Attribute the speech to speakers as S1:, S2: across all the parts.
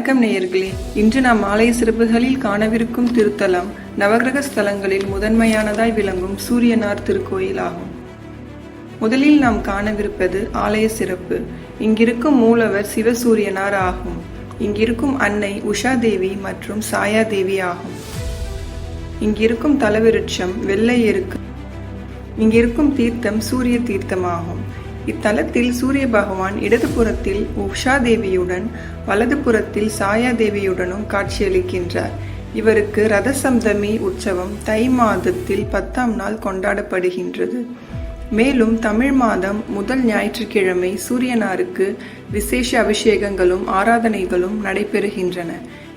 S1: வணக்கம் நேயர்களே. இன்று நாம் மாலை சிறப்புகளில் காணவிருக்கும் திருத்தலம் நவகிரக ஸ்தலங்களில் முதன்மையானதாய் விளங்கும் சூரியனார் திருக்கோயில் ஆகும் முதலில் நாம் காணவிருப்பது ஆலய சிறப்பு. இங்கிருக்கும் மூலவர் சிவசூரியனார் ஆகும். இங்கிருக்கும் அன்னை உஷா தேவி மற்றும் சாயா தேவி ஆகும். இங்கிருக்கும் தலவிருட்சம் வெள்ளை எருக்கு இங்கிருக்கும் தீர்த்தம் சூரிய தீர்த்தமாகும் இத்தலத்தில் சூரிய பகவான் இடதுபுறத்தில் உஷா தேவியுடன் வலதுபுறத்தில் சாயா தேவியுடனும் காட்சியளிக்கின்றார். இவருக்கு ரதசப்தமி உற்சவம் தை மாதத்தில் பத்தாம் நாள் கொண்டாடப்படுகின்றது. மேலும் தமிழ் மாதம் முதல் ஞாயிற்றுக்கிழமை சூரியனாருக்கு விசேஷ அபிஷேகங்களும் ஆராதனைகளும் நடைபெறுகின்றன.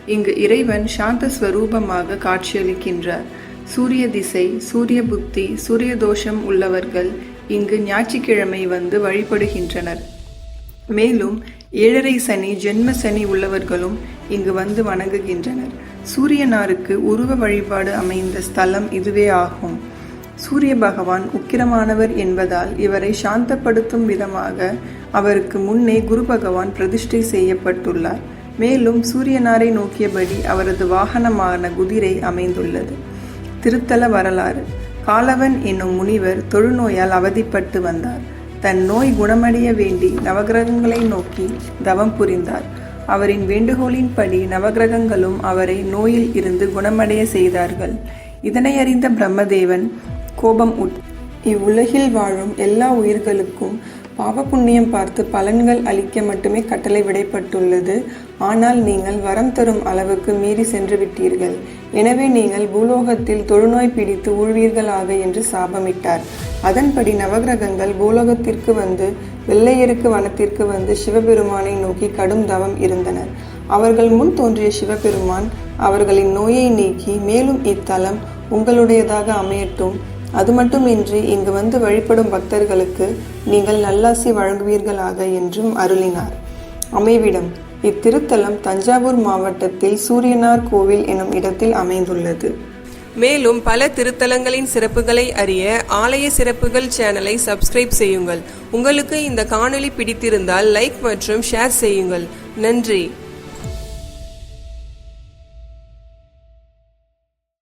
S1: இங்கு இறைவன் சாந்த ஸ்வரூபமாக காட்சியளிக்கின்றார். சூரிய திசை சூரிய புத்தி சூரிய தோஷம் உள்ளவர்கள் இங்கு ஞாயிற்றுக்கிழமை வந்து வழிபடுகின்றனர். மேலும் ஏழரை சனி ஜென்ம சனி உள்ளவர்களும் இங்கு வந்து வணங்குகின்றனர். சூரியனாருக்கு உருவ வழிபாடு அமைந்த ஸ்தலம் இதுவே ஆகும். சூரிய பகவான் உக்கிரமானவர் என்பதால் இவரை சாந்தப்படுத்தும் விதமாக அவருக்கு முன்னே குரு பகவான் பிரதிஷ்டை செய்யப்பட்டுள்ளார். மேலும் சூரியனாரை நோக்கியபடி அவரது வாகனமான குதிரை அமைந்துள்ளது. திருத்தல வரலாறு. காலவன் என்னும் முனிவர் தொழுநோயால் அவதிப்பட்டு வந்தார். தன் நோய் குணமடைய வேண்டி நவகிரகங்களை நோக்கி தவம் புரிந்தார். அவரின் வேண்டுகோளின்படி நவகிரகங்களும் அவரை நோயில் இருந்து குணமடைய செய்தார்கள். இதனை அறிந்த பிரம்மதேவன் கோபம் உட் இவ்வுலகில் வாழும் எல்லா உயிர்களுக்கும் பாவ புண்ணியம் பார்த்து பலன்கள் அளிக்க மட்டுமே கட்டளை விடைப்பட்டுள்ளது ஆனால் நீங்கள் வரம் தரும் அளவுக்கு மீறி சென்று விட்டீர்கள். எனவே நீங்கள் பூலோகத்தில் தொழுநோய் பிடித்து ஊழ்வீர்களாக என்று சாபமிட்டார். அதன்படி நவகிரகங்கள் பூலோகத்திற்கு வந்து வெள்ளையருக்கு வனத்திற்கு வந்து சிவபெருமானை நோக்கி கடும் தவம் இருந்தனர். அவர்கள் முன் தோன்றிய சிவபெருமான் அவர்களின் நோயை நீக்கி மேலும் இத்தலம் உங்களுடையதாக அமையட்டும். அது மட்டுமின்றி இங்கு வந்து வழிபடும் பக்தர்களுக்கு நீங்கள் நல்லாசி வழங்குவீர்களாக என்றும் அருளினார். அமைவிடம் இத்திருத்தலம் தஞ்சாவூர் மாவட்டத்தில் சூரியனார் கோவில் எனும் இடத்தில் அமைந்துள்ளது.
S2: மேலும் பல திருத்தலங்களின் சிறப்புகளை அறிய ஆலய சிறப்புகள் சேனலை சப்ஸ்கிரைப் செய்யுங்கள். உங்களுக்கு இந்த காணொளி பிடித்திருந்தால் லைக் மற்றும் ஷேர் செய்யுங்கள். நன்றி.